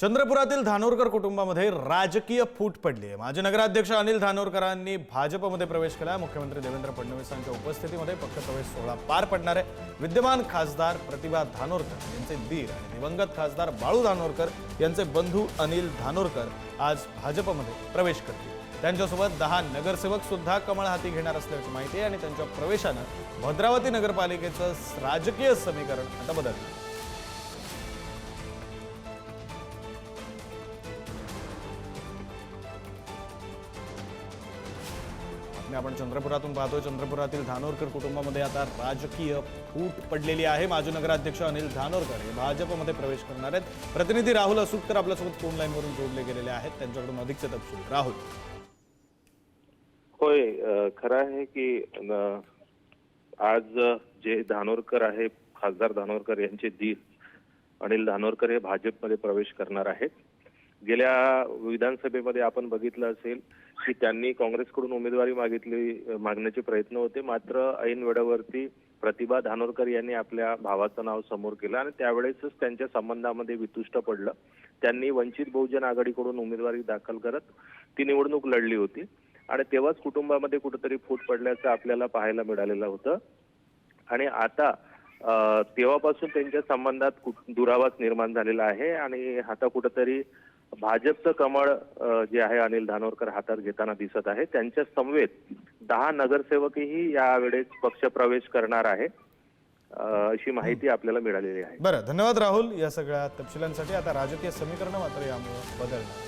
चंद्रपुरातील धानोरकर कुटुंबामध्ये राजकीय फूट पडली आहे. माजी नगराध्यक्ष अनिल धानोरकरांनी भाजपमध्ये प्रवेश केला. मुख्यमंत्री देवेंद्र फडणवीसांच्या उपस्थितीमध्ये पक्षप्रवेश सोहळा पार पडणार आहे. विद्यमान खासदार प्रतिभा धानोरकर यांचे दीर आणि दिवंगत खासदार बाळू धानोरकर यांचे बंधू अनिल धानोरकर आज भाजपमध्ये प्रवेश करतील. त्यांच्यासोबत दहा नगरसेवक सुद्धा कमळ हाती घेणार असल्याची माहिती आहे आणि त्यांच्या प्रवेशानं भद्रावती नगरपालिकेचं राजकीय समीकरण आता बदललं. आणि आपण चंद्रपुरातून पाहतोय. चंद्रपुरातील धानोरकर कुटुंबामध्ये आता राजकीय फूट पडलेली आहे. माजी नगराध्यक्ष अनिल धानोरकर हे भाजपमध्ये प्रवेश करणार आहेत. प्रतिनिधी राहुल असुटकर आपल्यासोबत फोन लाईनवरून जोडले गेलेले आहेत. त्यांच्याकडून अधिकचे तपशील. राहुल. होय खरं आहे की आज जे धानोरकर आहे खासदार धानोरकर यांचे दीर अनिल धानोरकर हे भाजपमध्ये प्रवेश करणार आहेत. गेल्या विधानसभेमध्ये आपण बघितलं असेल की त्यांनी काँग्रेसकडून उमेदवारी मागितली मागण्याचे प्रयत्न होते. मात्र ऐन वेळेवरती प्रतिभा धानोरकर यांनी आपल्या भावाचं नाव समोर केलं आणि त्यावेळेसच त्यांच्या संबंधामध्ये वितुष्ट पडलं. त्यांनी वंचित बहुजन आघाडीकडून उमेदवारी दाखल करत ती निवडणूक लढली होती. आणि तेव्हाच कुटुंबामध्ये कुठेतरी फूट पडल्याचं आपल्याला पाहायला मिळालेलं होतं. आणि आता तेव्हापासून त्यांच्या संबंधात दुरावास निर्माण झालेला आहे आणि आता कुठेतरी भाजपचं कमळ जे आहे अनिल धानोरकर हातात घेताना दिसत आहे. त्यांच्या समवेत दहा नगरसेवकही यावेळेस पक्षप्रवेश करणार आहे. अशी माहिती आपल्याला मिळालेली आहे. बरं धन्यवाद राहुल या सगळ्या तपशिलांसाठी. आता राजकीय समीकरण मात्र यामुळे बदलणार.